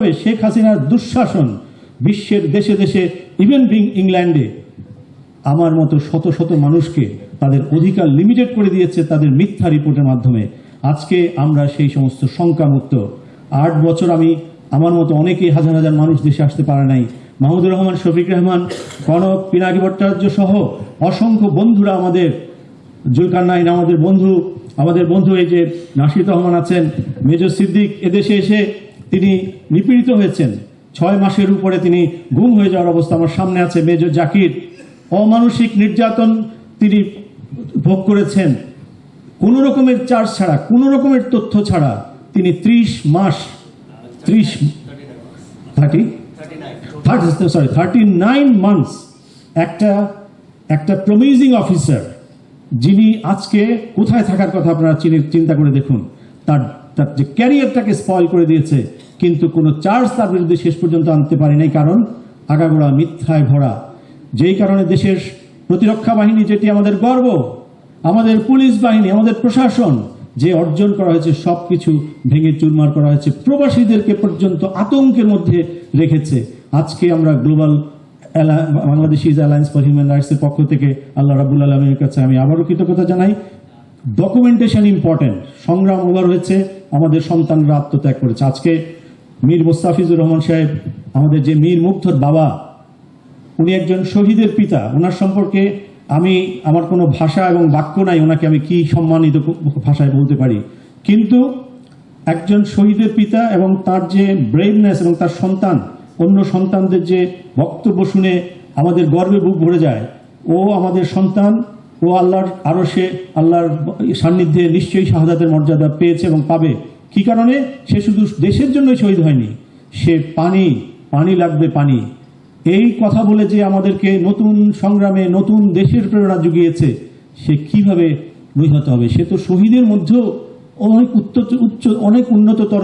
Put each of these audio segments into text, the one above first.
তবে শেখ হাসিনার দুঃশাসন বিশ্বের দেশে দেশে ইভেন বিং ইংল্যান্ডে আমার মতো শত শত মানুষকে তাদের অধিকার লিমিটেড করে দিয়েছে তাদের মিথ্যা রিপোর্টের মাধ্যমে। আজকে আমরা সেই সমস্ত শঙ্কামুক্ত। আট বছর আমি, আমার মতো অনেকেই হাজার হাজার মানুষ দেশে আসতে পারে নাই। মাহমুদুর রহমান, শফিক রহমান, কনক, পিনাকি ভট্টাচার্য সহ অসংখ্য বন্ধুরা আমাদের, জুলকার নাইন আমাদের বন্ধু আমাদের বন্ধু এই যে নাসির রহমান আছেন, মেজর সিদ্দিক এদেশে এসে তিনি নিপীড়িত হয়েছেন। ছয় মাসের উপরে তিনি গুম হয়ে যাওয়ার অবস্থা আমার সামনে আছে, মেজর জাকির। অমানসিক নির্যাতন তিনি ভোগ করেছেন। কোন রকমের চার্জ ছাড়া, কোন রকমের তথ্য ছাড়া তিনি ত্রিশ মাস, ত্রিশ thirty sorry thirty nine months একটা একটা প্রমিজিং অফিসার যিনি আজকে কোথায় থাকার কথা আপনারা চিনি- চিন্তা করে দেখুন, তার তার যে ক্যারিয়ারটাকে স্পয়েল করে দিয়েছে, কিন্তু কোনো চার্জ তার বিরুদ্ধে শেষ পর্যন্ত আনতে পারে নাই কারণ আগাগোড়া মিথ্যায় ভরা। যেই কারণে দেশের প্রতিরক্ষা বাহিনী যেটি আমাদের গর্ব, আমাদের পুলিশ বাহিনী, আমাদের প্রশাসন, যে অর্জন করা হয়েছে সব কিছু ভেঙে চুরমার করা হয়েছে, প্রবাসীদেরকে পর্যন্ত আতঙ্কের মধ্যে রেখেছে। আজকে আমরা global Bangladesh is alliance for human rights এর পক্ষ থেকে আল্লাহ রাবুল আলমের কাছে আমি আবারও কৃতজ্ঞতা জানাই। ডকুমেন্টেশন ইম্পর্টেন্ট সংগ্রাম ওভার হয়েছে। আমাদের সন্তানরা আত্মত্যাগ করেছে। আজকে মীর মোস্তাফিজুর রহমান সাহেব, আমাদের যে মীর মুগ্ধর বাবা, উনি একজন শহীদের পিতা। ওনার সম্পর্কে আমি, আমার কোনো ভাষা এবং বাক্য নাই, ওনাকে আমি কি সম্মানিত ভাষায় বলতে পারি? কিন্তু একজন শহীদের পিতা এবং তার যে ব্রেভনেস এবং তার সন্তান, অন্য সন্তানদের যে বক্তব্য শুনে আমাদের গর্বে বুক ভরে যায়, ও আমাদের সন্তান ও আল্লাহর আরও সে আল্লাহর সান্নিধ্যে নিশ্চয়ই শাহাদাতের মর্যাদা পেয়েছে এবং পাবে। কি কারণে? সে শুধু দেশের জন্যই শহীদ হয়নি। সে পানি পানি লাগবে পানি। এই কথা বলে যে আমাদেরকে নতুন সংগ্রামে নতুন দেশের প্রেরণা জুগিয়েছে, সে কীভাবে নিহত হবে? সে তো শহীদের মধ্যেও অনেক উচ্চ, অনেক উন্নততর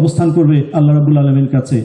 অবস্থান করবে আল্লাহ রাবুল আলমের কাছে।